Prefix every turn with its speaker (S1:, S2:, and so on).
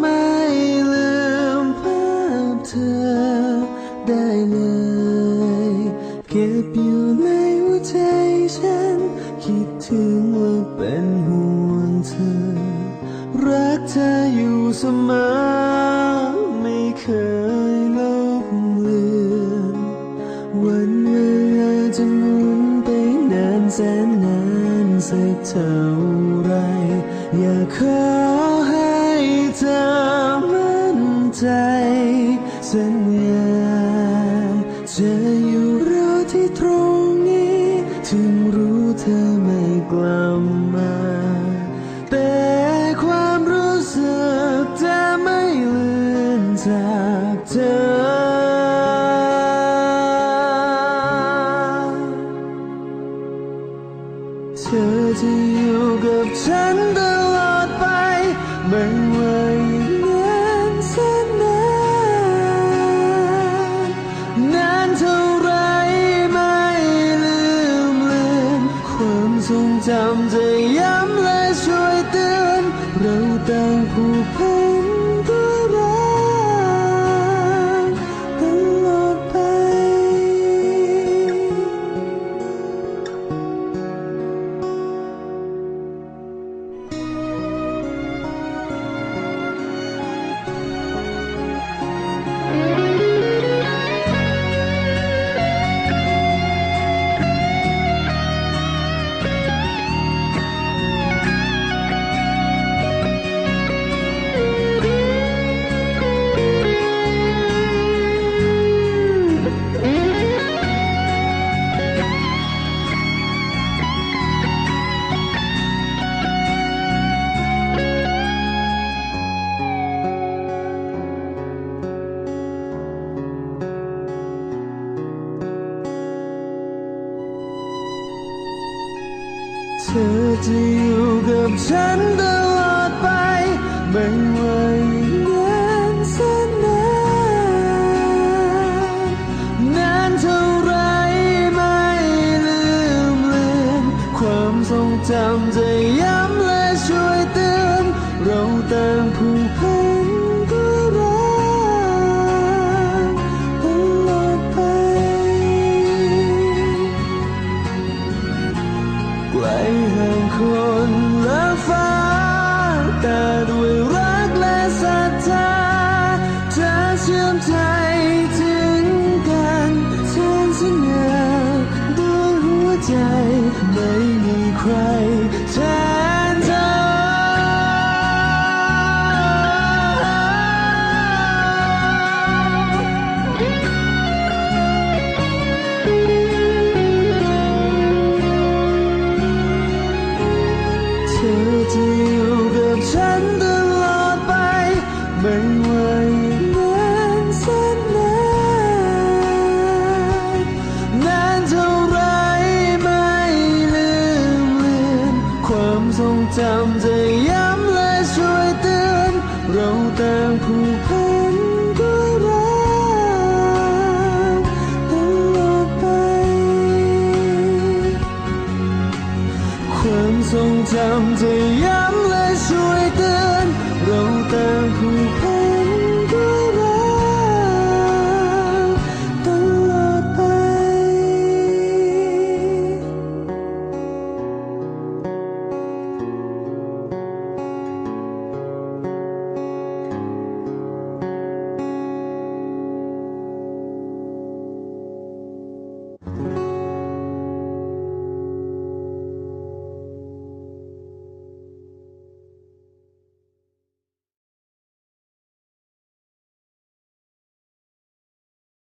S1: ไม่ลืมภาพเธอได้เลยเก็บอยู่ เป็นห่วงเธอ รักเธออยู่เสมอ ไม่เคยลบเลือนวันเวลาจะหมุนไปนานแสนนานสักเท่าไร อยากขอให้เธอมั่นใจ สัญญา เธอจะอยู่กับฉันตลอดไป ไม่ว่าอีกนานแสนนานนานเท่าไรไม่ลืมเลือนความทรงจำจะย้ำและช่วยเตือน เราต่างผูกพัน เธอจะอยู่กับฉันตลอดไปไม่ว่า แ